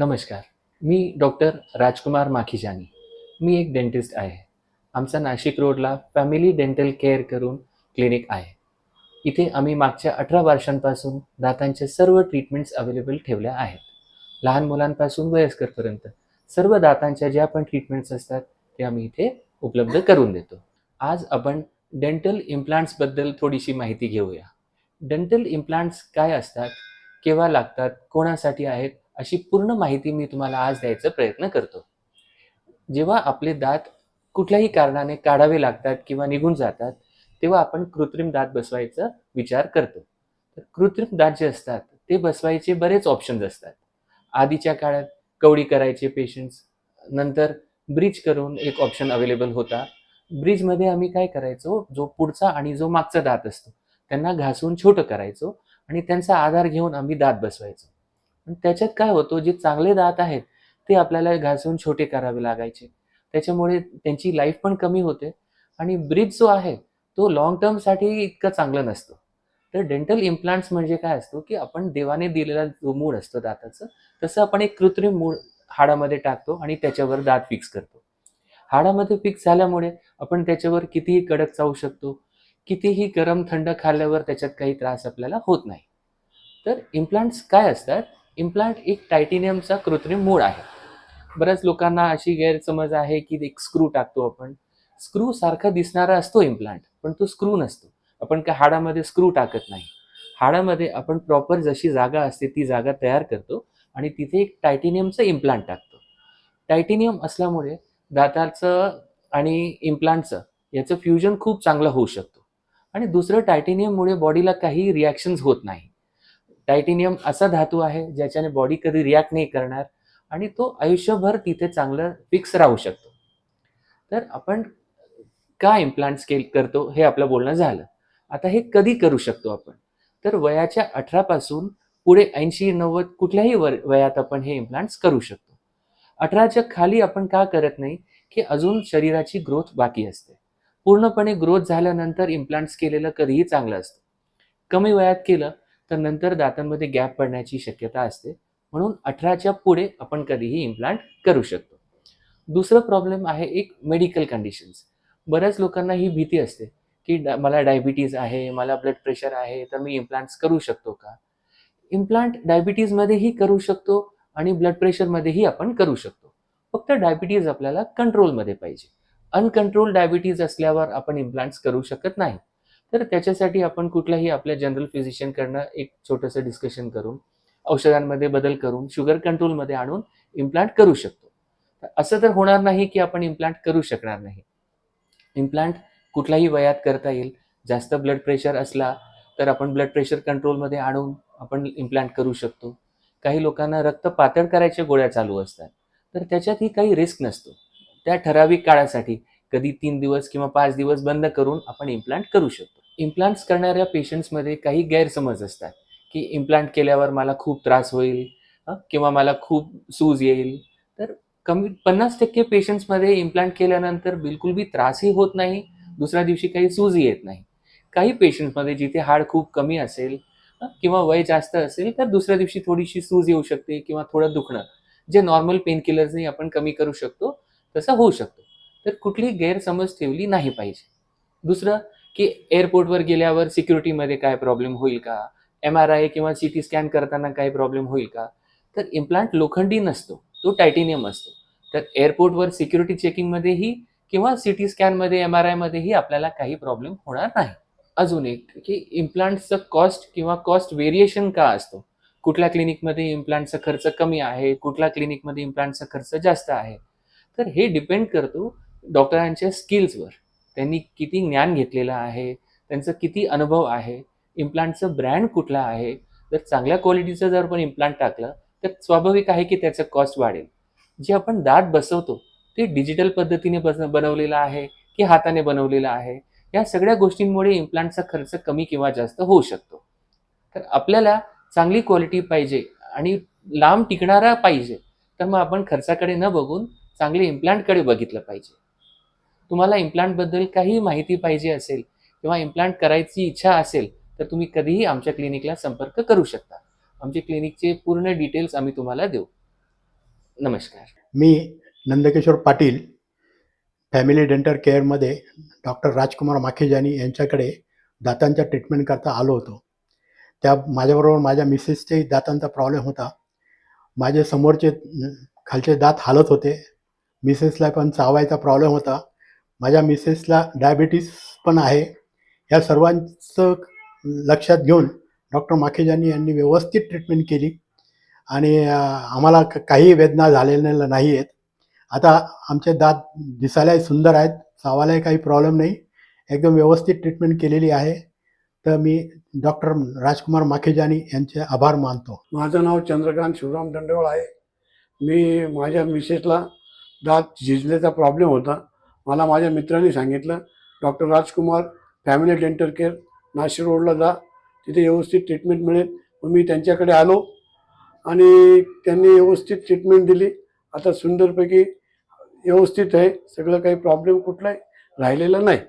नमस्कार. मी डॉक्टर राजकुमार माखीजानी. मी एक डेंटिस्ट आहे. आमचा नाशिक रोडला फॅमिली डेंटल केअर करून क्लिनिक आहे. इथे आम्ही मागच्या अठरा वर्षांपासून दातांचे सर्व ट्रीटमेंट्स अवेलेबल ठेवल्या आहेत. लहान मुलांपासून वयस्करपर्यंत सर्व दातांच्या ज्या पण ट्रीटमेंट्स असतात ते आम्ही इथे उपलब्ध करून देतो. आज आपण डेंटल इम्प्लांट्सबद्दल थोडीशी माहिती घेऊया. डेंटल इम्प्लांट्स काय असतात केव्हा लागतात कोणासाठी आहेत अशी पूर्ण माहिती मी तुम्हाला आज द्यायचा प्रयत्न करतो. जेव्हा आपले दात कुठल्याही कारणाने काढावे लागतात किंवा निघून जातात तेव्हा आपण कृत्रिम दात बसवायचा विचार करतो. तर कृत्रिम दात जे असतात ते बसवायचे बरेच ऑप्शन्स असतात. आधीच्या काळात कवडी करायचे पेशंट्स नंतर ब्रिज करून एक ऑप्शन अवेलेबल होता. ब्रिजमध्ये आम्ही काय करायचो जो पुढचा आणि जो मागचा दात असतो त्यांना घासून छोटं करायचो आणि त्यांचा आधार घेऊन आम्ही दात बसवायचो. त्याच्यात काय होतो जे चांगले दात आहेत ते आपल्याला घासून छोटे करावे लागायचे. त्याच्यामुळे त्यांची लाईफ पण कमी होते आणि ब्रिज जो आहे तो लॉंग टर्मसाठी इतकं चांगलं नसतो. तर डेंटल इम्प्लांट्स म्हणजे काय असतो की आपण देवाने दिलेला जो मूळ असतो दाताचं तसं आपण एक कृत्रिम मूळ हाडामध्ये टाकतो आणि त्याच्यावर दात फिक्स करतो. हाडामध्ये फिक्स झाल्यामुळे आपण त्याच्यावर कितीही कडक चावू शकतो कितीही गरम थंड खाल्ल्यावर त्याच्यात काही त्रास आपल्याला होत नाही. तर इम्प्लांट्स काय असतात इम्प्लांट एक टायटेनियमचा कृत्रिम मूळ आहे. बऱ्याच लोकांना अशी गैरसमज आहे की एक स्क्रू टाकतो आपण. स्क्रू सारखा दिसणारा असतो इम्प्लांट पण तो स्क्रू नसतो. आपण काय हाडामध्ये स्क्रू टाकत नाही. हाडामध्ये आपण प्रॉपर जशी जागा असते ती जागा तयार करतो आणि तिथे एक टायटेनियमचं इम्प्लांट टाकतो. टायटेनियम असल्यामुळे दाताचं आणि इम्प्लांटचं याचं फ्युजन खूप चांगलं होऊ शकतो. आणि दुसरं टायटेनियममुळे बॉडीला काही रिॲक्शन्स होत नाही. टायटेनियम असा धातू आहे ज्याच्याने बॉडी कधी रिॲक्ट नाही करणार आणि तो आयुष्यभर तिथे चांगलं फिक्स राहू शकतो. तर आपण का इम्प्लांट के करतो हे आपलं बोलणं झालं. आता हे कधी करू शकतो आपण? तर वयाच्या अठरापासून पुढे ऐंशी नव्वद कुठल्याही वर वयात आपण हे इम्प्लांट्स करू शकतो. अठराच्या खाली आपण का करत नाही? की अजून शरीराची ग्रोथ बाकी असते. पूर्णपणे ग्रोथ झाल्यानंतर इम्प्लांट्स केलेलं कधीही चांगलं असतं. कमी वयात केलं तर नंतर दातांमध्ये गॅप पडण्याची शक्यता असते. म्हणून अठराच्या पुढे आपण कधीही इम्प्लांट करू शकतो. दुसरं प्रॉब्लेम आहे एक मेडिकल कंडिशन्स बऱ्याच लोकांना ही भीती असते की डा- मला डायबिटीज आहे मला ब्लड प्रेशर आहे तर मी इम्प्लांट्स करू शकतो का? इम्प्लांट डायबिटीजमध्येही करू शकतो आणि ब्लड प्रेशरमध्येही आपण करू शकतो. फक्त डायबिटीज आपल्याला कंट्रोलमध्ये पाहिजे. अनकंट्रोल डायबिटीज असल्यावर आपण इम्प्लांट्स करू शकत नाही. तर त्याच्यासाठी आपण कुठल्याही आपल्या जनरल फिजिशियनकडनं एक छोटंसं डिस्कशन करून औषधांमध्ये बदल करून शुगर कंट्रोलमध्ये आणून इम्प्लांट करू शकतो. असं तर होणार नाही की आपण इम्प्लांट करू शकणार नाही. इम्प्लांट कुठल्याही वयात करता येईल. जास्त ब्लड प्रेशर असला तर आपण ब्लड प्रेशर कंट्रोलमध्ये आणून आपण इम्प्लांट करू शकतो. काही लोकांना रक्त पातळ करायच्या गोळ्या चालू असतात. तर त्याच्यातही काही रिस्क नसतो. त्या ठराविक काळासाठी कधी तीन दिवस किंवा पाच दिवस बंद करून आपण इम्प्लांट करू शकतो. इम्प्लांट्स करणाऱ्या पेशंट्समध्ये काही गैरसमज असतात की इम्प्लांट केल्यावर मला खूप त्रास होईल किंवा मला खूप सूज येईल. तर कमी पन्नास टक्के पेशंट्समध्ये इम्प्लांट केल्यानंतर बिलकुल बी त्रासही होत नाही दुसऱ्या दिवशी काही सूजही येत नाही. काही पेशंट्समध्ये जिथे हाड खूप कमी असेल किंवा वय जास्त असेल तर दुसऱ्या दिवशी थोडीशी सूज येऊ शकते किंवा थोडं दुखणं. जे नॉर्मल पेनकिलर्सनी आपण कमी करू शकतो तसं होऊ शकतो. तर कुठलीही गैरसमज ठेवली नाही पाहिजे. दुसरं की एअरपोर्टवर गेल्यावर सिक्युरिटीमध्ये काय प्रॉब्लेम होईल का? एम आर आय किंवा सी टी स्कॅन करताना काही प्रॉब्लेम होईल का? तर इम्प्लांट लोखंडी नसतो तो टायटेनियम असतो. तर एअरपोर्टवर सिक्युरिटी चेकिंगमध्येही किंवा सी टी स्कॅनमध्ये एम आर आयमध्येही आपल्याला काही प्रॉब्लेम होणार नाही. अजून एक की इम्प्लांटचं कॉस्ट किंवा कॉस्ट व्हेरिएशन का असतो? कुठल्या क्लिनिकमध्ये इम्प्लांटचा खर्च कमी आहे? कुठल्या क्लिनिकमध्ये इम्प्लांटचा खर्च जास्त आहे? तर हे डिपेंड करतो डॉक्टरांच्या स्किल्सवर त्यांनी किती ज्ञान घेतलेलं आहे त्यांचं किती अनुभव आहे इम्प्लांटचं ब्रँड कुठला आहे जर चांगल्या क्वालिटीचं जर आपण इम्प्लांट टाकलं तर स्वाभाविक आहे की त्याचं कॉस्ट वाढेल. जे आपण दात बसवतो ते डिजिटल पद्धतीने बस बनवलेलं आहे की हाताने बनवलेलं आहे या सगळ्या गोष्टींमुळे इम्प्लांटचा खर्च कमी किंवा जास्त होऊ शकतो. तर आपल्याला चांगली क्वालिटी पाहिजे आणि लांब टिकणारा पाहिजे तर मग आपण खर्चाकडे न बघून चांगले इम्प्लांटकडे बघितलं पाहिजे. तुम्हाला इम्प्लांटबद्दल काही माहिती पाहिजे असेल किंवा इम्प्लांट करायची इच्छा असेल तर तुम्ही कधीही आमच्या क्लिनिकला संपर्क करू शकता. आमच्या क्लिनिकचे पूर्ण डिटेल्स आम्ही तुम्हाला देऊ. नमस्कार. मी नंदकिशोर पाटील फॅमिली डेंटल केअरमध्ये डॉक्टर राजकुमार माखेजानी यांच्याकडे दातांच्या ट्रीटमेंटकरता आलो होतो. त्या माझ्याबरोबर माझ्या मिसेसचे दातांचा प्रॉब्लेम होता. माझे समोरचे खालचे दात हालत होते. मिसेसला पण चावायचा प्रॉब्लेम होता. माझ्या मिसेसला डायबिटीस पण आहे. या सर्वांचं लक्षात घेऊन डॉक्टर माखेजानी यांनी व्यवस्थित ट्रीटमेंट केली आणि आम्हाला क- काही वेदना झालेल्या नाही आहेत आता आमचे दात दिसायलाही सुंदर आहेत चावायलाही काही प्रॉब्लेम नाही. एकदम व्यवस्थित ट्रीटमेंट केलेली आहे. तर मी डॉक्टर राजकुमार माखेजानी यांचे आभार मानतो. माझं नाव चंद्रकांत शिवराम दंडवळ आहे. मी माझ्या मिसेसला दात झिजण्याचा प्रॉब्लेम होता. मला माझ्या मित्रांनी सांगितलं doctor Rajkumar family dental care Nashik रोडला जा तिथे व्यवस्थित ट्रीटमेंट मिळेल. मग मी त्यांच्याकडे आलो आणि त्यांनी व्यवस्थित ट्रीटमेंट दिली. आता सुंदरपैकी व्यवस्थित आहे सगळं काही प्रॉब्लेम कुठलाही राहिलेला नाही.